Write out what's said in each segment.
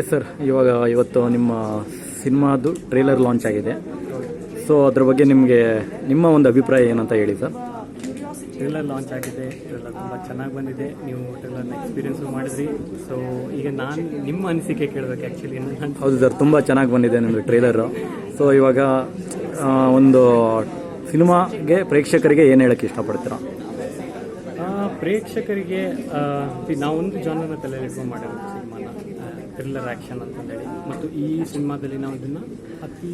Yes sir ಇವಾಗ ಇವತ್ತು ನಿಮ್ಮ ಸಿನಿಮಾದು ಟ್ರೇಲರ್ ಲಾಂಚ್ ಆಗಿದೆ. ಸೊ ಅದ್ರ ಬಗ್ಗೆ ನಿಮಗೆ ನಿಮ್ಮ ಒಂದು ಅಭಿಪ್ರಾಯ ಏನಂತ ಹೇಳಿ ಸರ್ ಟ್ರೇಲರ್ ಲಾಂಚ್ ಆಗಿದೆ. ಟ್ರೇಲರ್ ತುಂಬ ಚೆನ್ನಾಗಿ ಬಂದಿದೆ. ನೀವು ಟ್ರೇಲರ್ನ ಎಕ್ಸ್ಪೀರಿಯನ್ಸು ಮಾಡಿದ್ರಿ. ಸೊ ಈಗ ನಾನು ನಿಮ್ಮ ಅನಿಸಿಕೆ ಕೇಳಬೇಕು ಆ್ಯಕ್ಚುಲಿ ಹೌದು ಸರ್ ತುಂಬ ಚೆನ್ನಾಗಿ ಬಂದಿದೆ ನಿಮ್ಮದು ಟ್ರೇಲರು ಸೊ ಇವಾಗ ಒಂದು ಸಿನಿಮಾಗೆ ಪ್ರೇಕ್ಷಕರಿಗೆ ಏನು ಹೇಳೋಕ್ಕೆ ಇಷ್ಟಪಡ್ತೀರಾ? ಪ್ರೇಕ್ಷಕರಿಗೆ ನಾವೊಂದು ಜಾನರ್ನ ತಲೆಯಲ್ಲಿ ಇಟ್ಕೊಂಡು ಮಾಡಿರೋದು ಸಿನಿಮಾನ, ಥ್ರಿಲ್ಲರ್ ಆ್ಯಕ್ಷನ್ ಅಂತಂದೇಳಿ ಮತ್ತು ಈ ಸಿನಿಮಾದಲ್ಲಿ ನಾವು ಇದನ್ನು ಅತಿ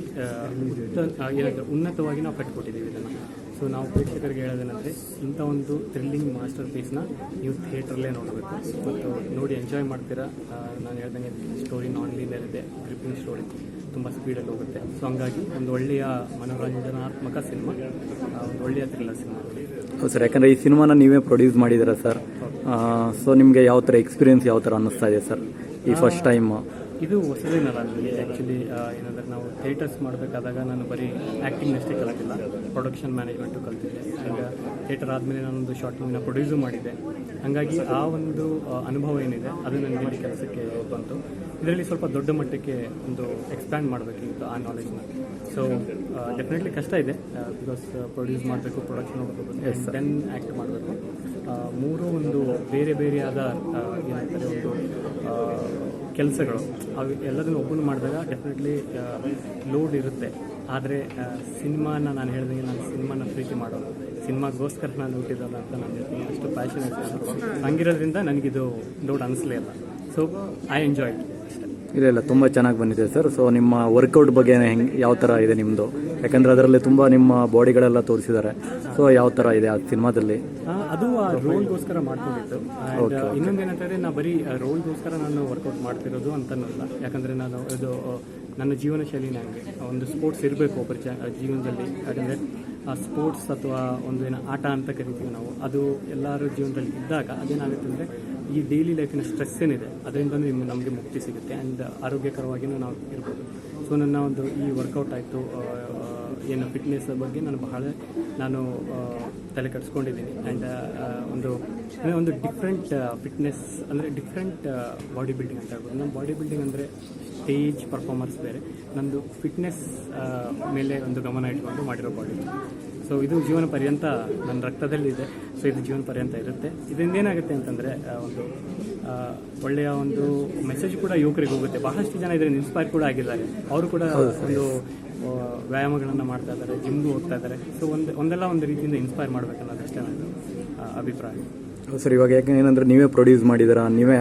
ಏನಂದ್ರೆ ಉನ್ನತವಾಗಿ ನಾವು ಕಟ್ಕೊಟ್ಟಿದ್ದೀವಿ ಇದನ್ನು. ಸೊ ನಾವು ಪ್ರೇಕ್ಷಕರಿಗೆ ಹೇಳೋದೇನಂದರೆ ಇಂಥ ಒಂದು ಥ್ರಿಲ್ಲಿಂಗ್ ಮಾಸ್ಟರ್ ಪೀಸ್ನ ನೀವು ಥಿಯೇಟ್ರಲ್ಲೇ ನೋಡಬೇಕು. ಮತ್ತು ನೋಡಿ ಎಂಜಾಯ್ ಮಾಡ್ತೀರಾ? ನಾನು ಹೇಳ್ದಂಗೆ ಸ್ಟೋರಿ ನಾನ್ ಲೀನಿಯರ್ ಇದೆ ಗ್ರಿಪ್ಪಿಂಗ್ ಸ್ಟೋರಿ ತುಂಬ ಸ್ಪೀಡಲ್ಲಿ ಹೋಗುತ್ತೆ. ಸೊ ಹಂಗಾಗಿ ಒಂದು ಒಳ್ಳೆಯ ಮನೋರಂಜನಾತ್ಮಕ ಸಿನಿಮಾ ಒಂದು ಒಳ್ಳೆಯ ಥ್ರಿಲ್ಲರ್ ಸಿನಿಮಾ. ಹೌದು ಸರ್ ಯಾಕಂದರೆ ಈ ಸಿನಿಮಾನ ನೀವೇ ಪ್ರೊಡ್ಯೂಸ್ ಮಾಡಿದ್ದೀರಾ ಸರ್? ಸೊ ನಿಮಗೆ ಯಾವ ಥರ ಎಕ್ಸ್ಪೀರಿಯನ್ಸ್ ಯಾವ ಥರ ಅನ್ನಿಸ್ತಾ ಇದೆ ಸರ್? ಈ ಫಸ್ಟ್ ಟೈಮ್ ಇದು ಹೊಸದೇನಲ್ಲ ನನಗೆ ಆ್ಯಕ್ಚುಲಿ ಏನಂದ್ರೆ ನಾವು ಥಿಯೇಟರ್ಸ್ ಮಾಡಬೇಕಾದಾಗ ನಾನು ಬರೀ ಆ್ಯಕ್ಟಿಂಗ್ ಅಷ್ಟೇ ಕಲಿತಿಲ್ಲ ಪ್ರೊಡಕ್ಷನ್ ಮ್ಯಾನೇಜ್ಮೆಂಟು ಕಲ್ತಿದ್ದೆ. ಈಗ ಥಿಯೇಟರ್ ಆದಮೇಲೆ ನಾನೊಂದು ಶಾರ್ಟ್ ಮೂವಿನ ಪ್ರೊಡ್ಯೂಸು ಮಾಡಿದ್ದೆ. ಹಾಗಾಗಿ ಆ ಒಂದು ಅನುಭವ ಏನಿದೆ ಅದು ನನಗೆ ಇಲ್ಲಿ ಕೆಲಸಕ್ಕೆ ಬಂತು. ಇದರಲ್ಲಿ ಸ್ವಲ್ಪ ದೊಡ್ಡ ಮಟ್ಟಕ್ಕೆ ಒಂದು ಎಕ್ಸ್ಪ್ಯಾಂಡ್ ಮಾಡಬೇಕಿತ್ತು ಆ ನಾಲೆಜ್ನ ಸೊ ಡೆಫಿನೆಟ್ಲಿ ಕಷ್ಟ ಇದೆ ಬಿಕಾಸ್ ಪ್ರೊಡ್ಯೂಸ್ ಮಾಡಬೇಕು ಪ್ರೊಡಕ್ಷನ್ ಮಾಡಬೇಕು ದೆನ್ ಆ್ಯಕ್ಟ್ ಮಾಡಬೇಕು. ಮೂರು ಒಂದು ಬೇರೆ ಬೇರೆಯಾದ ಏನಂತಾರೆ ಒಂದು ಕೆಲಸಗಳು. ಅವು ಎಲ್ಲದನ್ನು ಓಪನ್ ಮಾಡಿದಾಗ ಡೆಫಿನೆಟ್ಲಿ ಲೋಡ್ ಇರುತ್ತೆ. ಆದರೆ ಸಿನಿಮಾನ ನಾನು ಹೇಳಿದಂಗೆ ನಾನು ಸಿನಿಮಾನ ಪ್ರೀತಿ ಮಾಡೋದು. ಸಿನಿಮಾಗೋಸ್ಕರ ನಾನು ಹುಟ್ಟಿದಲ್ಲ ಅಂತ ನಾನು ಹೇಳ್ತೀನಿ. ಅಷ್ಟು ಪ್ಯಾಷನ್ ಹಂಗಿರೋದ್ರಿಂದ ನನಗಿದು ಲೋಡ್ ಅನಿಸ್ಲೇ ಇಲ್ಲ. ಸೊ ಐ ಎಂಜಾಯ್ ಇಲ್ಲ ಇಲ್ಲ ತುಂಬ ಚೆನ್ನಾಗಿ ಬಂದಿದೆ ಸರ್. ಸೊ ನಿಮ್ಮ ವರ್ಕೌಟ್ ಬಗ್ಗೆ ಹೆಂಗೆ ಯಾವ ಥರ ಇದೆ ನಿಮ್ಮದು ಯಾಕಂದರೆ ಅದರಲ್ಲಿ ತುಂಬ ನಿಮ್ಮ ಬಾಡಿಗಳೆಲ್ಲ ತೋರಿಸಿದ್ದಾರೆ. ಸೊ ಯಾವ ಥರ ಇದೆ ಆ ಸಿನಿಮಾದಲ್ಲಿ? ಅದು ಆ ರೋಲ್ಗೋಸ್ಕರ ಮಾಡ್ಕೊಂಡಿತ್ತು ಇನ್ನೊಂದು ಏನಂತಂದರೆ ನಾ ಬರೀ ರೋಲ್ಗೋಸ್ಕರ ನಾನು ವರ್ಕೌಟ್ ಮಾಡ್ತಿರೋದು ಅಂತನಲ್ಲ ಯಾಕಂದ್ರೆ ನಾನು ಇದು ನನ್ನ ಜೀವನ ಶೈಲಿನ ಹಂಗೆ. ಒಂದು ಸ್ಪೋರ್ಟ್ಸ್ ಇರಬೇಕು ಒಬ್ಬರ ಜೀವನದಲ್ಲಿ. ಯಾಕಂದರೆ ಆ ಸ್ಪೋರ್ಟ್ಸ್ ಅಥವಾ ಒಂದು ಏನೋ ಆಟ ಅಂತ ಕರಿತೀವಿ ನಾವು ಅದು ಎಲ್ಲರ ಜೀವನದಲ್ಲಿ ಇದ್ದಾಗ ಅದೇನಾಗುತ್ತೆ ಅಂದರೆ ಈ ಡೈಲಿ ಲೈಫಿನ ಸ್ಟ್ರೆಸ್ ಏನಿದೆ ಅದರಿಂದ ನಿಮ್ಗೆ ಮುಕ್ತಿ ಸಿಗುತ್ತೆ ಆ್ಯಂಡ್ ಆರೋಗ್ಯಕರವಾಗಿಯೂ ನಾವು ಇರ್ಬೋದು. ಸೊ ನನ್ನ ಒಂದು ಈ ವರ್ಕೌಟ್ ಆಯಿತು ಏನು ಫಿಟ್ನೆಸ್ ಬಗ್ಗೆ ನಾನು ಬಹಳ ನಾನು ತಲೆ ಕೆಡಿಸ್ಕೊಂಡಿದ್ದೀನಿ ಆ್ಯಂಡ್ ಒಂದು ಒಂದು ಡಿಫ್ರೆಂಟ್ ಫಿಟ್ನೆಸ್ ಅಂದರೆ ಡಿಫ್ರೆಂಟ್ ಬಾಡಿ ಬಿಲ್ಡಿಂಗ್ ಅಂತ ಹೇಳ್ಬೋದು. ನಮ್ಮ ಬಾಡಿ ಬಿಲ್ಡಿಂಗ್ ಅಂದರೆ ಸ್ಟೇಜ್ ಪರ್ಫಾರ್ಮೆನ್ಸ್ ಬೇರೆ. ನಮ್ಮದು ಫಿಟ್ನೆಸ್ ಮೇಲೆ ಒಂದು ಗಮನ ಇಟ್ಕೊಂಡು ಮಾಡಿರೋ ಬಾಡಿ ಸೊ ಇದು ಜೀವನ ಪರ್ಯಂತ ನನ್ನ ರಕ್ತದಲ್ಲಿದೆ. ಸೊ ಇದು ಜೀವನ ಪರ್ಯಂತ ಇರುತ್ತೆ. ಇದರಿಂದ ಏನಾಗುತ್ತೆ ಅಂತಂದರೆ ಒಂದು ಒಳ್ಳೆಯ ಒಂದು ಮೆಸೇಜ್ ಕೂಡ ಯುವಕರಿಗೆ ಹೋಗುತ್ತೆ. ಬಹಳಷ್ಟು ಜನ ಇದರಿಂದ ಇನ್ಸ್ಪೈರ್ ಕೂಡ ಆಗಿದ್ದಾರೆ. ಅವರು ಕೂಡ ಒಂದು ವ್ಯಾಯಾಮಗಳನ್ನು ಮಾಡ್ತಾ ಇದ್ದಾರೆ ಜಿಮ್ಗೂ ಹೋಗ್ತಾ ಇದ್ದಾರೆ. ಸೊ ಒಂದು ಒಂದೆಲ್ಲ ಒಂದು ರೀತಿಯಿಂದ ಇನ್ಸ್ಪೈರ್ ಮಾಡಬೇಕನ್ನೋದಷ್ಟೇ ನನ್ನ ಅಭಿಪ್ರಾಯ. ಸರ್, ಇವಾಗ ಯಾಕೆ ಏನಂದ್ರೆ ನೀವೇ ಪ್ರೊಡ್ಯೂಸ್ ಮಾಡಿದ್ದೀರಾ ನೀವೇ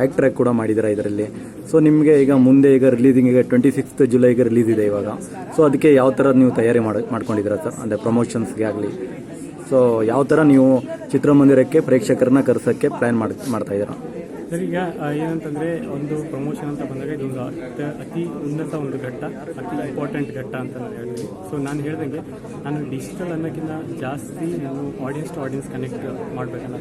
ಆ್ಯಕ್ಟರ್ ಕೂಡ ಮಾಡಿದ್ದೀರಾ ಇದರಲ್ಲಿ. ಸೊ ನಿಮಗೆ ಈಗ ಮುಂದೆ ಈಗ ರಿಲೀಸಿಂಗ್ ಈಗ ಟ್ವೆಂಟಿ ಸಿಕ್ಸ್ತ್ ಜುಲೈಗೆ ರಿಲೀಸ್ ಇದೆ ಇವಾಗ. ಸೊ ಅದಕ್ಕೆ ಯಾವ ಥರ ನೀವು ತಯಾರಿ ಮಾಡಿ, ಮಾಡ್ಕೊಂಡಿದ್ದೀರಾ ಸರ್? ಅಂದರೆ ಪ್ರಮೋಷನ್ಸ್ಗೆ ಆಗಲಿ. ಸೊ ಯಾವ ಥರ ನೀವು ಚಿತ್ರಮಂದಿರಕ್ಕೆ, ಪ್ರೇಕ್ಷಕರನ್ನ ಕರೆಸೋಕ್ಕೆ ಪ್ಲ್ಯಾನ್ ಮಾಡಿ, ಮಾಡ್ತಾ ಇದ್ದೀರಾ? ಸರ್, ಈಗ ಏನಂತಂದರೆ ಒಂದು ಪ್ರಮೋಷನ್ ಅಂತ ಬಂದಾಗ ಇದೊಂದು ಅತಿ ಉನ್ನತ ಒಂದು ಘಟ್ಟ, ಅತಿ ಇಂಪಾರ್ಟೆಂಟ್ ಘಟ್ಟ ಅಂತ ನಾನು ಹೇಳ್ತೀನಿ. ಸೊ ನಾನು ಹೇಳ್ದಂಗೆ ನಾನು ಡಿಜಿಟಲ್ ಅನ್ನೋಕ್ಕಿಂತ ಜಾಸ್ತಿ ನಾನು ಆಡಿಯನ್ಸ್ ಟು ಆಡಿಯನ್ಸ್ ಕನೆಕ್ಟ್ ಮಾಡ್ಬೇಕನ್ನೋ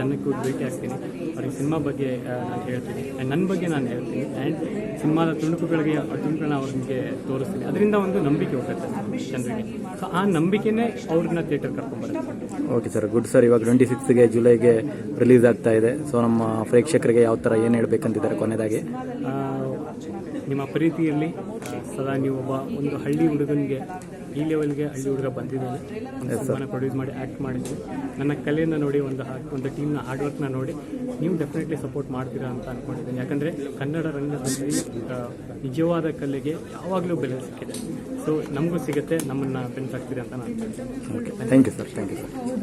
ಜನಕ್ಕೂ ಭೇಟಿ ಆಗ್ತೀನಿ. ಅವ್ರಿಗೆ ಸಿನಿಮಾ ಬಗ್ಗೆ ನಾನು ಹೇಳ್ತೀನಿ. ಆ್ಯಂಡ್ ನನ್ನ ಬಗ್ಗೆ ನಾನು ಹೇಳ್ತೀನಿ. ಆ್ಯಂಡ್ ಸಿನಿಮಾದ ತುಣುಕುಗಳಿಗೆ ತುಣುಕುಗಳನ್ನ ಅವ್ರಿಗೆ ತೋರಿಸ್ತೀನಿ. ಅದರಿಂದ ಒಂದು ನಂಬಿಕೆ ಹೋಗುತ್ತೆ ಜನರಿಗೆ. ಸೊ ಆ ನಂಬಿಕೆನೇ ಅವ್ರನ್ನ ಥಿಯೇಟರ್ ಕರ್ಕೊಂಡ್ಬರುತ್ತೆ ಓಕೆ ಸರ್ ಗುಡ್ ಸರ್ ಇವಾಗ ಟ್ವೆಂಟಿ ಸಿಕ್ಸ್ಗೆ ಜುಲೈಗೆ ರಿಲೀಸ್ ಆಗ್ತಾ ಇದೆ. ಸೊ ನಮ್ಮ ಪ್ರೇಕ್ಷಕರಿಗೆ ಯಾವ ಥರ ಏನು ಹೇಳ್ಬೇಕಂತಿದ್ದಾರೆ ಕೊನೆಯದಾಗಿ ನಿಮ್ಮ ಪ್ರೀತಿಯಲ್ಲಿ ಸದಾ ನೀವು ಒಬ್ಬ ಒಂದು ಹಳ್ಳಿ ಹುಡುಗನಿಗೆ ಈ ಲೆವೆಲ್ಗೆ ಹಳ್ಳಿ ಹುಡುಗ ಬಂದಿದ್ದಾನೆ. ಒಂದು ಸಿನಿಮಾನ ಪ್ರೊಡ್ಯೂಸ್ ಮಾಡಿ ಆ್ಯಕ್ಟ್ ಮಾಡಿದ್ದು ನನ್ನ ಕಲೆಯನ್ನು ನೋಡಿ ಒಂದು ಒಂದು ಟೀಮ್ನ ಹಾರ್ಡ್ ವರ್ಕ್ನ ನೋಡಿ ನೀವು ಡೆಫಿನೆಟ್ಲಿ ಸಪೋರ್ಟ್ ಮಾಡ್ತೀರಾ ಅಂತ ಅಂದ್ಕೊಂಡಿದ್ದೀನಿ ಯಾಕಂದರೆ ಕನ್ನಡ ರಂಗದಲ್ಲಿ ನಿಜವಾದ ಕಲೆಗೆ ಯಾವಾಗಲೂ ಬೆಲೆ ಸಿಕ್ಕಿದೆ. ಸೊ ನಮಗೂ ಸಿಗುತ್ತೆ ನಮ್ಮನ್ನು ಬೆನ್ಸಾಗ್ತೀರಿ ಅಂತ ನಾನು thank you sir thank you sir